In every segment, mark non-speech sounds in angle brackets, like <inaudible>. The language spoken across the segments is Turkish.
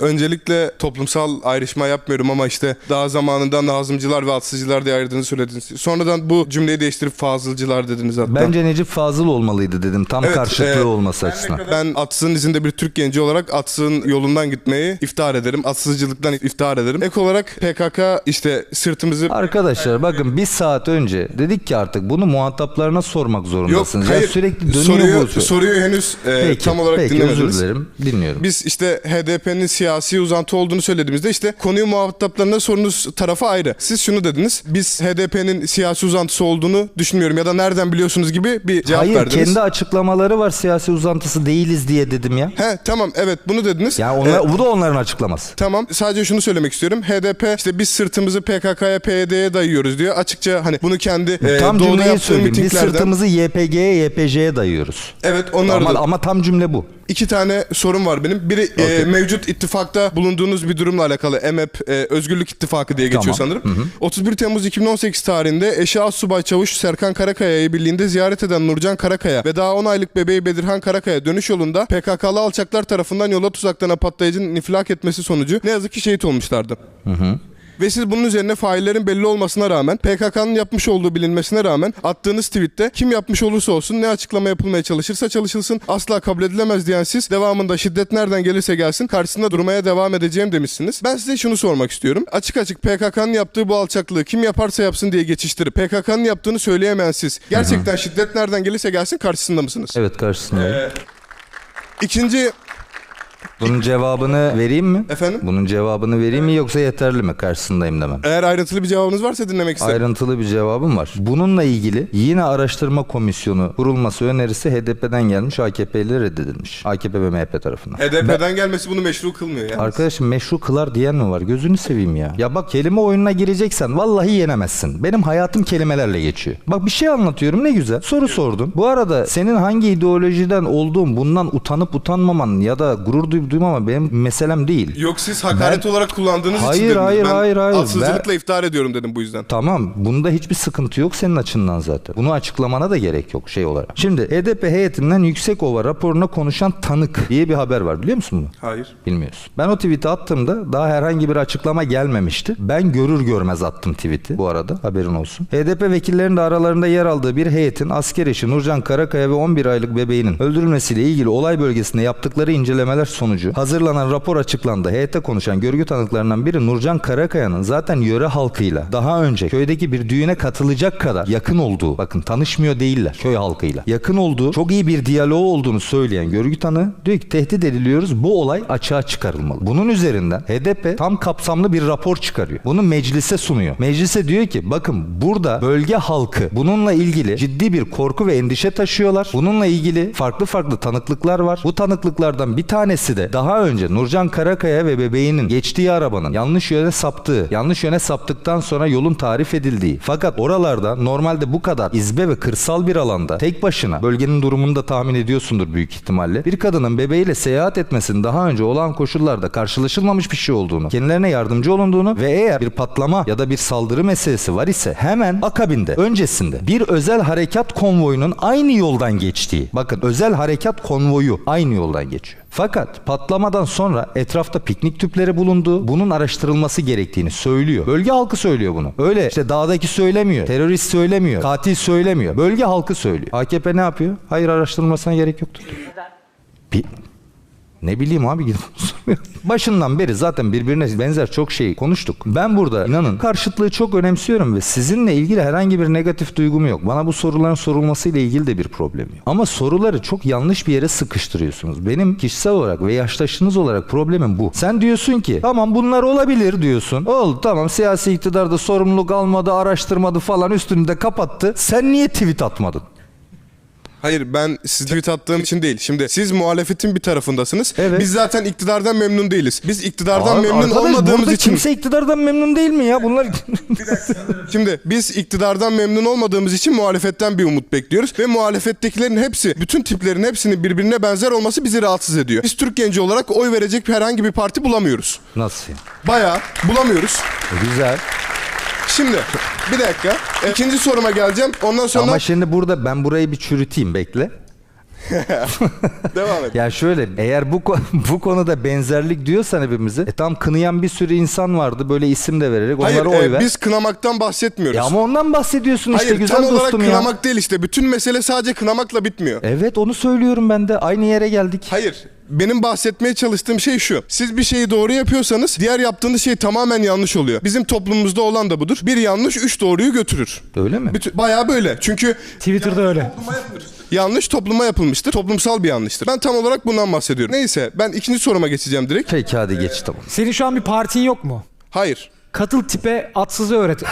öncelikle toplumsal ayrışma yapmıyorum ama işte daha zamanında nazımcılar ve atsızcılar diye ayırdığını söylediniz. Sonradan bu cümleyi değiştirip fazılcılar dediniz hatta. Bence Necip Fazıl olmalıydı dedim. Tam Evet, karşılıklı e, olması açısından. Ben Atsız'ın izinde bir Türk genci olarak Atsız'ın yolundan gitmeyi iftihar ederim. Atsızcılıktan iftihar ederim. Ek olarak PKK işte sırtımızı... Arkadaşlar bakın bir saat önce dedik ki artık bunu muhataplarına sormak Yok zorundasınız. Ya hayır sürekli dönüyor soruyu, bu. soruyu henüz e, Peki, tam olarak peki dinlemediniz. özür dilerim. Dinliyorum. Biz işte HDP'nin siyasi uzantı olduğunu söylediğimizde işte konuyu muhataplarına sorunuz tarafı ayrı. Siz şunu dediniz. Biz HDP'nin siyasi uzantısı olduğunu düşünmüyorum ya da nereden biliyorsunuz gibi bir cevap Hayır verdiniz. kendi açıklamaları var siyasi uzantısı değiliz diye dedim ya. He tamam evet bunu dediniz. Ya onlar, E, bu da onların açıklaması. Tamam sadece şunu söylemek istiyorum. HDP işte biz sırtımızı PKK'ya PYD'ye dayıyoruz diyor. Açıkça hani bunu kendi e, Tam doğuda yaptığı söyleyeyim. Biz mitinglerden- sırtımızı YPG'ye, YPJ'ye dayıyoruz. Evet onlar Ama, da. ama tam cümle bu. İki tane sorun var benim. Biri e, mevcut ittifakta bulunduğunuz bir durumla alakalı. EMEP e, Özgürlük İttifakı diye geçiyor Tamam. sanırım. 31 Temmuz 2018 tarihinde eşi Assubay Çavuş Serkan Karakaya'yı birliğinde ziyaret eden Nurcan Karakaya ve daha 10 aylık bebeği Bedirhan Karakaya dönüş yolunda PKK'lı alçaklar tarafından yola tuzaklarına patlayıcının infilak etmesi sonucu ne yazık ki şehit olmuşlardı. Ve siz bunun üzerine faillerin belli olmasına rağmen PKK'nın yapmış olduğu bilinmesine rağmen attığınız tweette kim yapmış olursa olsun ne açıklama yapılmaya çalışırsa çalışılsın asla kabul edilemez diyen siz devamında şiddet nereden gelirse gelsin karşısında durmaya devam edeceğim demişsiniz. Ben size şunu sormak istiyorum. Açık açık PKK'nın yaptığı bu alçaklığı kim yaparsa yapsın diye geçiştirip PKK'nın yaptığını söyleyemeyen siz gerçekten şiddet nereden gelirse gelsin karşısında mısınız? Evet karşısındayım. İkinci Bunun cevabını vereyim mi? Efendim? Bunun cevabını vereyim mi yoksa yeterli mi karşısındayım demem? eğer ayrıntılı bir cevabınız varsa dinlemek isterim. Ayrıntılı bir cevabım var. Bununla ilgili yine araştırma komisyonu kurulması önerisi HDP'den gelmiş AKP ile reddedilmiş. AKP ve MHP tarafından. HDP'den gelmesi bunu meşru kılmıyor yani. Arkadaşım meşru kılar diyen mi var? Gözünü seveyim ya. Ya bak kelime oyununa gireceksen vallahi yenemezsin. Benim hayatım kelimelerle geçiyor. Bak bir şey anlatıyorum ne güzel. Soru sordun. Bu arada senin hangi ideolojiden olduğun bundan utanıp utanmaman ya da gurur duyup duymaman benim meselem değil. Yok siz hakaret olarak kullandığınız Hayır, için dediniz. hayır, ben hayır, hayır. Haksızlıkla iftihar ediyorum dedim bu yüzden. Tamam bunda hiçbir sıkıntı yok senin açından zaten. Bunu açıklamana da gerek yok şey olarak. Şimdi HDP heyetinden Yüksekova raporuna konuşan tanık diye bir haber var biliyor musun bunu? Hayır. Bilmiyorsun. Ben o tweet'i attığımda daha herhangi bir açıklama gelmemişti. Ben görür görmez attım tweet'i bu arada haberin olsun. HDP vekillerinin de aralarında yer aldığı bir heyetin asker eşi Nurcan Karakaya ve 11 aylık bebeğinin öldürülmesiyle ilgili olay bölgesinde yaptıkları incelemeler sonucu hazırlanan rapor açıklandı. Heyette konuşan görgü tanıklarından biri Nurcan Karakaya'nın zaten yöre halkıyla daha önce köydeki bir düğüne katılacak kadar yakın olduğu bakın tanışmıyor değiller köy halkıyla yakın olduğu çok iyi bir diyaloğu olduğunu söyleyen görgü tanığı diyor ki tehdit ediliyoruz bu olay açığa çıkarılmalı. Bunun üzerinden HDP tam kapsamlı bir rapor çıkarıyor. Bunu meclise sunuyor. Meclise diyor ki bakın burada bölge halkı bununla ilgili ciddi bir korku ve endişe taşıyorlar. Bununla ilgili farklı farklı tanıklıklar var. Bu tanıklıklardan bir tanesi de daha önce Nurcan Karakaya ve bebeğinin geçtiği arabanın yanlış yöne saptığı, yanlış yöne saptıktan sonra yolun tarif edildiği. Fakat oralarda normalde bu kadar izbe ve kırsal bir alanda tek başına bölgenin durumunu da tahmin ediyorsundur büyük ihtimalle. Bir kadının bebeğiyle seyahat etmesinin daha önce olan koşullarda karşılaşılmamış bir şey olduğunu, kendilerine yardımcı olunduğunu ve eğer bir patlama ya da bir saldırı meselesi var ise hemen akabinde, öncesinde bir özel harekat konvoyunun aynı yoldan geçtiği. Bakın özel harekat konvoyu aynı yoldan geçiyor. Fakat patlamadan sonra etrafta piknik tüpleri bulunduğu, bunun araştırılması gerektiğini söylüyor. Bölge halkı söylüyor bunu. Öyle işte dağdaki söylemiyor, terörist söylemiyor, katil söylemiyor. Bölge halkı söylüyor. AKP ne yapıyor? Hayır araştırılmasına gerek yoktu. Bir, ne bileyim abi gidip. Başından beri zaten birbirine benzer çok şey konuştuk. Ben burada inanın karşıtlığı çok önemsiyorum ve sizinle ilgili herhangi bir negatif duygum yok. Bana bu soruların sorulmasıyla ilgili de bir problem yok. Ama soruları çok yanlış bir yere sıkıştırıyorsunuz. Benim kişisel olarak ve yaştaşınız olarak problemim bu. Sen diyorsun ki tamam bunlar olabilir diyorsun. Oldu tamam siyasi iktidarda sorumluluk almadı, araştırmadı falan üstünü de kapattı. Sen niye tweet atmadın? Hayır ben siz tweet attığım için değil. Şimdi siz muhalefetin bir tarafındasınız. Evet. Biz zaten iktidardan memnun değiliz. Biz iktidardan Abi memnun arkadaş, olmadığımız burada için... kimse iktidardan memnun değil mi ya? Bunlar <laughs> Şimdi biz iktidardan memnun olmadığımız için muhalefetten bir umut bekliyoruz. Ve muhalefettekilerin hepsi, bütün tiplerin hepsinin birbirine benzer olması bizi rahatsız ediyor. Biz Türk genci olarak oy verecek herhangi bir parti bulamıyoruz. Nasıl? ya? Bayağı bulamıyoruz. E, Güzel. Şimdi bir dakika. İkinci soruma geleceğim. Ondan sonra... Ama şimdi burada ben burayı bir çürüteyim bekle. <laughs> Devam et. Ya şöyle eğer bu <laughs> bu konuda benzerlik diyorsan hepimize e tam kınayan bir sürü insan vardı böyle isim de vererek Hayır onlara oy e, ver. biz kınamaktan bahsetmiyoruz. Ya ama ondan bahsediyorsun işte Hayır güzel tam olarak dostum ya. kınamak değil işte. Bütün mesele sadece kınamakla bitmiyor. Evet onu söylüyorum ben de aynı yere geldik. Hayır. Benim bahsetmeye çalıştığım şey şu. Siz bir şeyi doğru yapıyorsanız diğer yaptığınız şey tamamen yanlış oluyor. Bizim toplumumuzda olan da budur. Bir yanlış üç doğruyu götürür. Öyle mi? Bütün, bayağı böyle. Çünkü Twitter'da öyle. yanlış topluma yapılmıştır. Toplumsal bir yanlıştır. Ben tam olarak bundan bahsediyorum. Neyse ben ikinci soruma geçeceğim direkt. Peki hadi geç tamam. Senin şu an bir partin yok mu? Hayır. Katıl tipe atsızı öğret.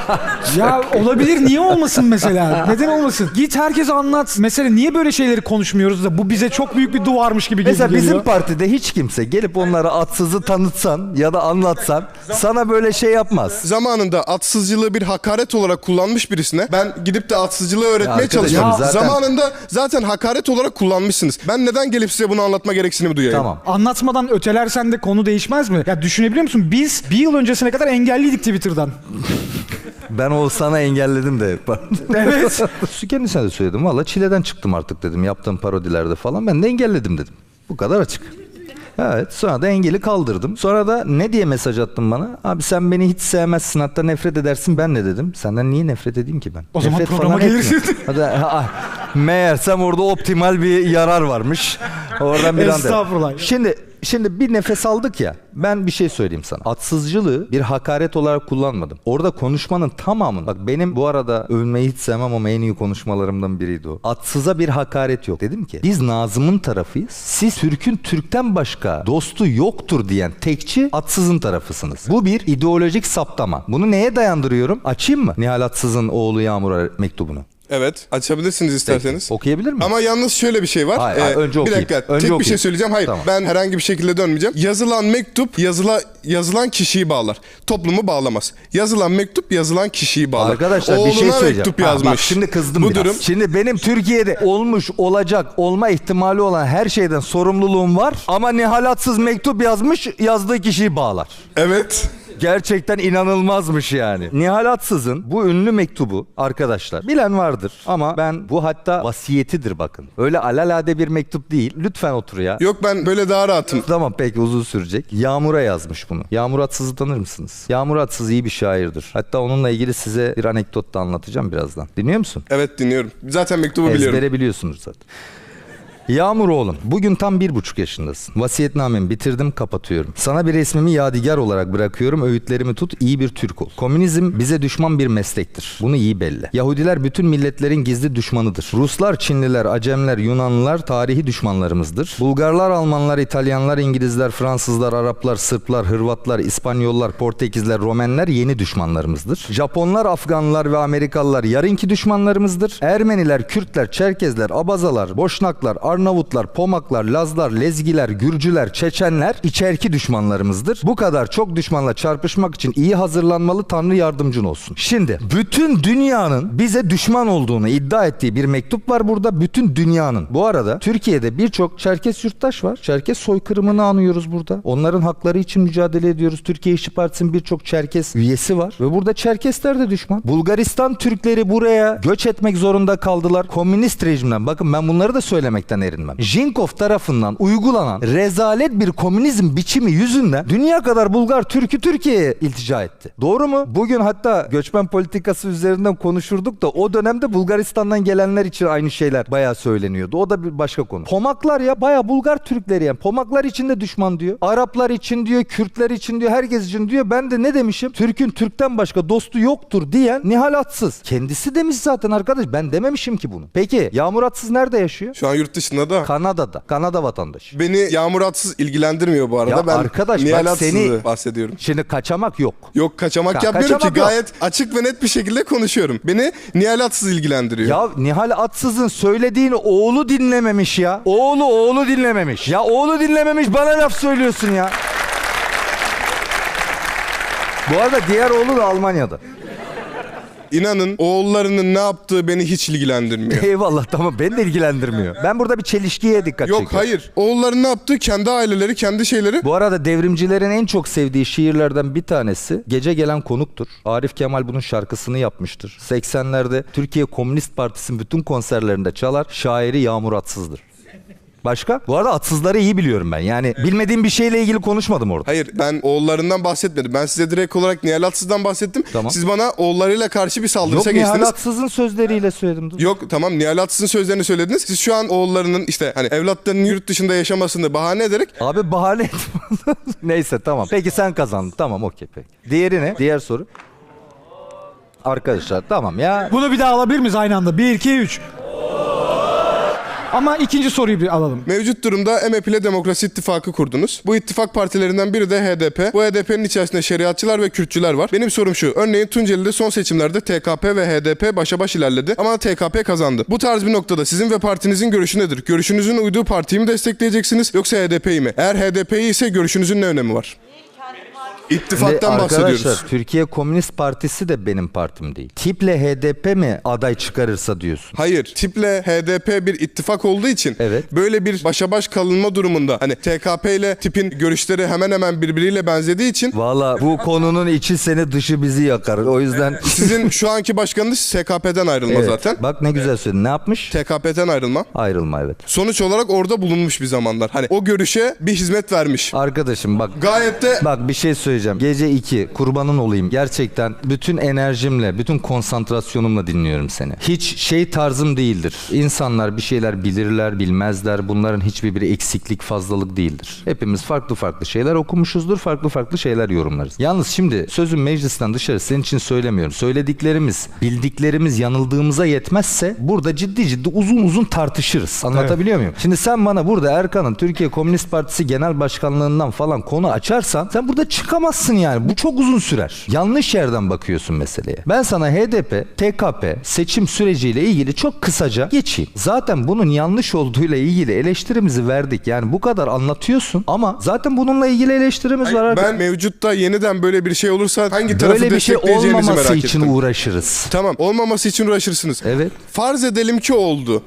<laughs> ya olabilir niye olmasın mesela? Neden olmasın? Git herkese anlat. Mesela niye böyle şeyleri konuşmuyoruz da bu bize çok büyük bir duvarmış gibi Mesela geliyor. bizim partide hiç kimse gelip onlara atsızı tanıtsan ya da anlatsan sana böyle şey yapmaz. Zamanında atsızcılığı bir hakaret olarak kullanmış birisine ben gidip de atsızcılığı öğretmeye arkadaşım, çalışıyorum. zaten- Zamanında zaten hakaret olarak kullanmışsınız. Ben neden gelip size bunu anlatma gereksinimi duyayım? Tamam. Anlatmadan ötelersen de konu değişmez mi? Ya düşünebiliyor musun? Biz bir yıl öncesine kadar engelliydik Twitter'dan. Ben o sana engelledim de. <laughs> Evet. Kendisine de söyledim. Valla çileden çıktım artık dedim. Yaptığım parodilerde falan. Ben de engelledim dedim. Bu kadar açık. Evet sonra da engeli kaldırdım. Sonra da ne diye mesaj attın bana? Abi sen beni hiç sevmezsin hatta nefret edersin ben ne dedim? Senden niye nefret edeyim ki ben? O zaman Nefret programa gelirsin. <laughs> Meğersem orada optimal bir yarar varmış. Oradan bir anda. Estağfurullah. Şimdi Şimdi bir nefes aldık ya. Ben bir şey söyleyeyim sana. Atsızcılığı bir hakaret olarak kullanmadım. Orada konuşmanın tamamını bak benim bu arada övünmeyi hiç sevmem ama en iyi konuşmalarımdan biriydi o. Atsıza bir hakaret yok. Dedim ki biz Nazım'ın tarafıyız. Siz Türk'ün Türk'ten başka dostu yoktur diyen tekçi atsızın tarafısınız. Bu bir ideolojik saptama. Bunu neye dayandırıyorum? Açayım mı? Nihal Atsız'ın oğlu Yağmur'a mektubunu. Evet açabilirsiniz isterseniz. Okuyabilir miyim? Ama yalnız şöyle bir şey var. Ee, Hayır, hayır, önce bir okuyayım. dakika. Önce tek bir okuyayım. şey söyleyeceğim. Hayır. Tamam. Ben herhangi bir şekilde dönmeyeceğim. Yazılan mektup yazıla yazılan kişiyi bağlar. Toplumu bağlamaz. Yazılan mektup yazılan kişiyi bağlar. Arkadaşlar bir Oğluna şey söyleyeceğim. mektup Ha, yazmış. bak şimdi kızdım Bu biraz. durum Şimdi benim Türkiye'de olmuş, olacak, olma ihtimali olan her şeyden sorumluluğum var. Ama nihalatsız mektup yazmış, yazdığı kişiyi bağlar. evet. Gerçekten inanılmazmış yani. Nihal Atsız'ın bu ünlü mektubu arkadaşlar bilen vardır ama ben bu hatta vasiyetidir bakın. Öyle alalade bir mektup değil. Lütfen otur ya. Yok ben böyle daha rahatım. Tamam peki uzun sürecek. Yağmur'a yazmış bunu. Yağmur Atsız'ı tanır mısınız? Yağmur Atsız iyi bir şairdir. Hatta onunla ilgili size bir anekdot da anlatacağım birazdan. Dinliyor musun? Evet dinliyorum. Zaten mektubu biliyorum. Ezbere biliyorsunuz zaten. Yağmur oğlum, bugün tam bir buçuk yaşındasın. Vasiyetnamemi bitirdim, kapatıyorum. Sana bir resmimi yadigar olarak bırakıyorum, öğütlerimi tut, iyi bir Türk ol. Komünizm bize düşman bir meslektir. Bunu iyi belli. Yahudiler bütün milletlerin gizli düşmanıdır. Ruslar, Çinliler, Acemler, Yunanlılar tarihi düşmanlarımızdır. Bulgarlar, Almanlar, İtalyanlar, İngilizler, Fransızlar, Araplar, Sırplar, Hırvatlar, İspanyollar, Portekizler, Romenler yeni düşmanlarımızdır. Japonlar, Afganlar ve Amerikalılar yarınki düşmanlarımızdır. Ermeniler, Kürtler, Çerkezler, Abazalar, Boşnaklar, Arnavutlar, Pomaklar, Lazlar, Lezgiler, Gürcüler, Çeçenler içerki düşmanlarımızdır. Bu kadar çok düşmanla çarpışmak için iyi hazırlanmalı Tanrı yardımcın olsun. Şimdi bütün dünyanın bize düşman olduğunu iddia ettiği bir mektup var burada. Bütün dünyanın. Bu arada Türkiye'de birçok Çerkes yurttaş var. Çerkes soykırımını anıyoruz burada. Onların hakları için mücadele ediyoruz. Türkiye İşçi Partisi'nin birçok Çerkes üyesi var. Ve burada Çerkesler de düşman. Bulgaristan Türkleri buraya göç etmek zorunda kaldılar. Komünist rejimden. Bakın ben bunları da söylemekten erinmem. Jinkov tarafından uygulanan rezalet bir komünizm biçimi yüzünden dünya kadar Bulgar Türk'ü Türkiye'ye iltica etti. Doğru mu? Bugün hatta göçmen politikası üzerinden konuşurduk da o dönemde Bulgaristan'dan gelenler için aynı şeyler bayağı söyleniyordu. O da bir başka konu. Pomaklar ya bayağı Bulgar Türkleri yani. Pomaklar için de düşman diyor. Araplar için diyor, Kürtler için diyor, herkes için diyor. Ben de ne demişim? Türk'ün Türk'ten başka dostu yoktur diyen Nihal Atsız. Kendisi demiş zaten arkadaş. Ben dememişim ki bunu. Peki Yağmur Atsız nerede yaşıyor? Şu an yurt dışında da. Kanada'da. Kanada vatandaşı. Beni Yağmur Atsız ilgilendirmiyor bu arada. Ya ben arkadaş, Nihal bak seni- bahsediyorum. Şimdi kaçamak yok. Yok kaçamak Ka- yapmıyorum kaçamak ki yok. gayet açık ve net bir şekilde konuşuyorum. Beni Nihal Atsız ilgilendiriyor. Ya Nihal Atsız'ın söylediğini oğlu dinlememiş ya. Oğlu oğlu dinlememiş. Ya oğlu dinlememiş bana laf söylüyorsun ya. Bu arada diğer oğlu da Almanya'da. İnanın oğullarının ne yaptığı beni hiç ilgilendirmiyor. Eyvallah tamam beni de ilgilendirmiyor. Ben burada bir çelişkiye dikkat Yok çekiyorum. hayır. Oğulların ne yaptığı kendi aileleri, kendi şeyleri. Bu arada devrimcilerin en çok sevdiği şiirlerden bir tanesi Gece Gelen Konuktur. Arif Kemal bunun şarkısını yapmıştır. 80'lerde Türkiye Komünist Partisi'nin bütün konserlerinde çalar. Şairi Yağmur Atsız'dır. Başka? Bu arada atsızları iyi biliyorum ben. Yani bilmediğim bir şeyle ilgili konuşmadım orada. Hayır ben oğullarından bahsetmedim. Ben size direkt olarak Nihal Atsız'dan bahsettim. Tamam. Siz bana oğullarıyla karşı bir saldırıya Yok geçtiniz. Nihal Atsız'ın sözleriyle söyledim. Dur. Yok tamam Nihal Atsız'ın sözlerini söylediniz. Siz şu an oğullarının işte hani evlatlarının yurt dışında yaşamasını bahane ederek Abi bahane etme. <laughs> Neyse tamam. Peki sen kazandın. Tamam okey peki. Diğeri ne? Diğer soru. Arkadaşlar tamam ya. Bunu bir daha alabilir miyiz aynı anda? 1, 2, 3. Ama ikinci soruyu bir alalım. mevcut durumda MHP ile Demokrasi İttifakı kurdunuz. Bu ittifak partilerinden biri de HDP. Bu HDP'nin içerisinde şeriatçılar ve Kürtçüler var. Benim sorum şu. Örneğin Tunceli'de son seçimlerde TKP ve HDP başa baş ilerledi ama TKP kazandı. Bu tarz bir noktada sizin ve partinizin görüşü nedir? Görüşünüzün uyduğu partiyi mi destekleyeceksiniz yoksa HDP'yi mi? Eğer HDP'yi ise görüşünüzün ne önemi var? İttifaktan Şimdi bahsediyoruz. Arkadaşlar Türkiye Komünist Partisi de benim partim değil. Tiple HDP mi aday çıkarırsa diyorsun? Hayır. Tiple HDP bir ittifak olduğu için Evet. böyle bir başa baş kalınma durumunda hani TKP ile tipin görüşleri hemen hemen birbiriyle benzediği için Valla bu konunun içi seni dışı bizi yakar. O yüzden <laughs> sizin şu anki başkanınız SKP'den ayrılma Evet. zaten. Bak ne güzel söyledin. Ne yapmış? TKP'den ayrılma. Ayrılma evet. Sonuç olarak orada bulunmuş bir zamanlar. Hani o görüşe bir hizmet vermiş. Arkadaşım bak Gayet de Bak bir şey söyleyeceğim. Gece 2 kurbanın olayım. Gerçekten bütün enerjimle, bütün konsantrasyonumla dinliyorum seni. Hiç şey tarzım değildir. İnsanlar bir şeyler bilirler, bilmezler. Bunların hiçbir biri eksiklik, fazlalık değildir. Hepimiz farklı farklı şeyler okumuşuzdur. Farklı farklı şeyler yorumlarız. Yalnız şimdi sözüm meclisten dışarı senin için söylemiyorum. Söylediklerimiz, bildiklerimiz yanıldığımıza yetmezse burada ciddi ciddi uzun uzun tartışırız. Anlatabiliyor muyum? Şimdi sen bana burada Erkan'ın Türkiye Komünist Partisi Genel Başkanlığından falan konu açarsan sen burada çıkamazsın yani. Bu çok uzun sürer. Yanlış yerden bakıyorsun meseleye. Ben sana HDP, TKP seçim süreciyle ilgili çok kısaca geçeyim. Zaten bunun yanlış olduğuyla ilgili eleştirimizi verdik. Yani bu kadar anlatıyorsun ama zaten bununla ilgili eleştirimiz var. ben mevcutta yeniden böyle bir şey olursa hangi tarafı Böyle bir şey olmaması merak için ettim. uğraşırız. Tamam olmaması için uğraşırsınız. Evet. Farz edelim ki oldu.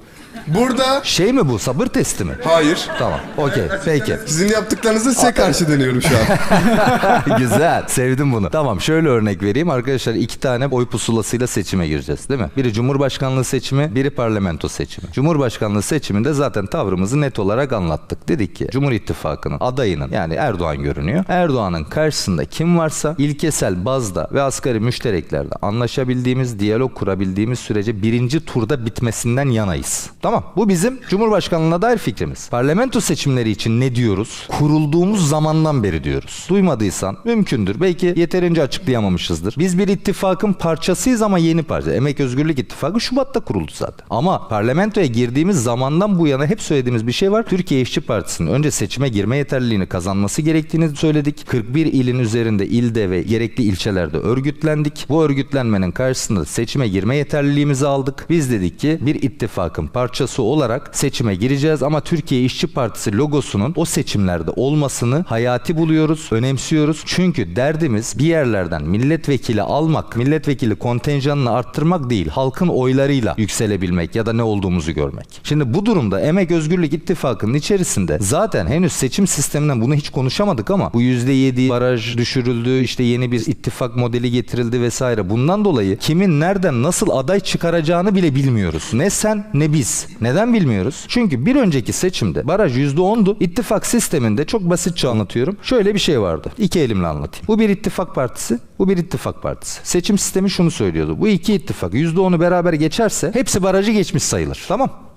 Burada Şey mi bu? Sabır testi mi? hayır. Tamam. Okey. Peki. Sizin yaptıklarınızı size karşı deniyorum şu an. <laughs> Güzel. Sevdim bunu. Tamam şöyle örnek vereyim. Arkadaşlar iki tane oy pusulasıyla seçime gireceğiz değil mi? Biri Cumhurbaşkanlığı seçimi, biri parlamento seçimi. Cumhurbaşkanlığı seçiminde zaten tavrımızı net olarak anlattık. Dedik ki Cumhur İttifakı'nın adayının yani Erdoğan görünüyor. Erdoğan'ın karşısında kim varsa ilkesel bazda ve asgari müştereklerde anlaşabildiğimiz, diyalog kurabildiğimiz sürece birinci turda bitmesinden yanayız. Tamam. Bu bizim Cumhurbaşkanlığına dair fikrimiz. Parlamento seçimleri için ne diyoruz? Kurulduğumuz zamandan beri diyoruz. Duymadıysan mümkündür. Belki yeterince açıklayamamışızdır. Biz bir ittifakın parçasıyız ama yeni parça. Emek Özgürlük İttifakı Şubat'ta kuruldu zaten. Ama parlamentoya girdiğimiz zamandan bu yana hep söylediğimiz bir şey var. Türkiye İşçi Partisi'nin önce seçime girme yeterliliğini kazanması gerektiğini söyledik. 41 ilin üzerinde ilde ve gerekli ilçelerde örgütlendik. Bu örgütlenmenin karşısında seçime girme yeterliliğimizi aldık. Biz dedik ki bir ittifakın parçası olarak seçime gireceğiz ama Türkiye İşçi Partisi logosunun o seçimlerde olmasını hayati buluyoruz, önemsiyoruz. Çünkü derdimiz bir yerlerden milletvekili almak, milletvekili kontenjanını arttırmak değil, halkın oylarıyla yükselebilmek ya da ne olduğumuzu görmek. Şimdi bu durumda Emek Özgürlük İttifakı'nın içerisinde zaten henüz seçim sisteminden bunu hiç konuşamadık ama bu %7 baraj düşürüldü, işte yeni bir ittifak modeli getirildi vesaire. Bundan dolayı kimin nereden nasıl aday çıkaracağını bile bilmiyoruz. Ne sen ne biz. Neden bilmiyoruz? Çünkü bir önceki seçimde baraj %10'du. İttifak sisteminde çok basitçe anlatıyorum. Şöyle bir şey vardı. İki elimle anlatayım. Bu bir ittifak partisi, bu bir ittifak partisi. Seçim sistemi şunu söylüyordu. Bu iki ittifak %10'u beraber geçerse hepsi barajı geçmiş sayılır. Tamam.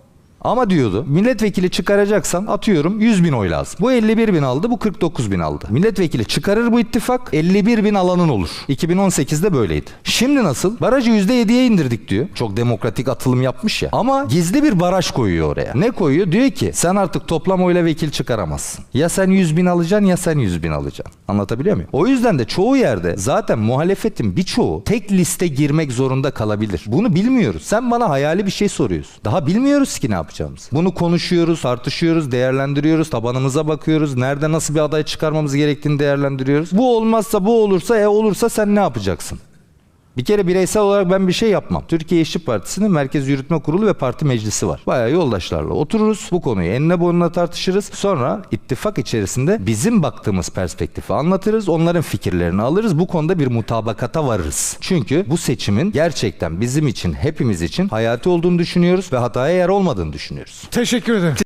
Ama diyordu milletvekili çıkaracaksan atıyorum 100 bin oy lazım. Bu 51 bin aldı bu 49 bin aldı. Milletvekili çıkarır bu ittifak 51 bin alanın olur. 2018'de böyleydi. Şimdi nasıl? Barajı %7'ye indirdik diyor. Çok demokratik atılım yapmış ya. Ama gizli bir baraj koyuyor oraya. Ne koyuyor? Diyor ki sen artık toplam oyla vekil çıkaramazsın. Ya sen 100 bin alacaksın ya sen 100 bin alacaksın. Anlatabiliyor muyum? O yüzden de çoğu yerde zaten muhalefetin birçoğu tek liste girmek zorunda kalabilir. Bunu bilmiyoruz. Sen bana hayali bir şey soruyorsun. Daha bilmiyoruz ki ne yapacağımızı. Bunu konuşuyoruz, tartışıyoruz, değerlendiriyoruz, tabanımıza bakıyoruz. Nerede nasıl bir aday çıkarmamız gerektiğini değerlendiriyoruz. Bu olmazsa bu olursa e olursa sen ne yapacaksın? Bir kere bireysel olarak ben bir şey yapmam. Türkiye İşçi Partisi'nin Merkez Yürütme Kurulu ve Parti Meclisi var. Bayağı yoldaşlarla otururuz. Bu konuyu enine boyuna tartışırız. Sonra ittifak içerisinde bizim baktığımız perspektifi anlatırız. Onların fikirlerini alırız. Bu konuda bir mutabakata varırız. Çünkü bu seçimin gerçekten bizim için, hepimiz için hayati olduğunu düşünüyoruz ve hataya yer olmadığını düşünüyoruz. Teşekkür ederim.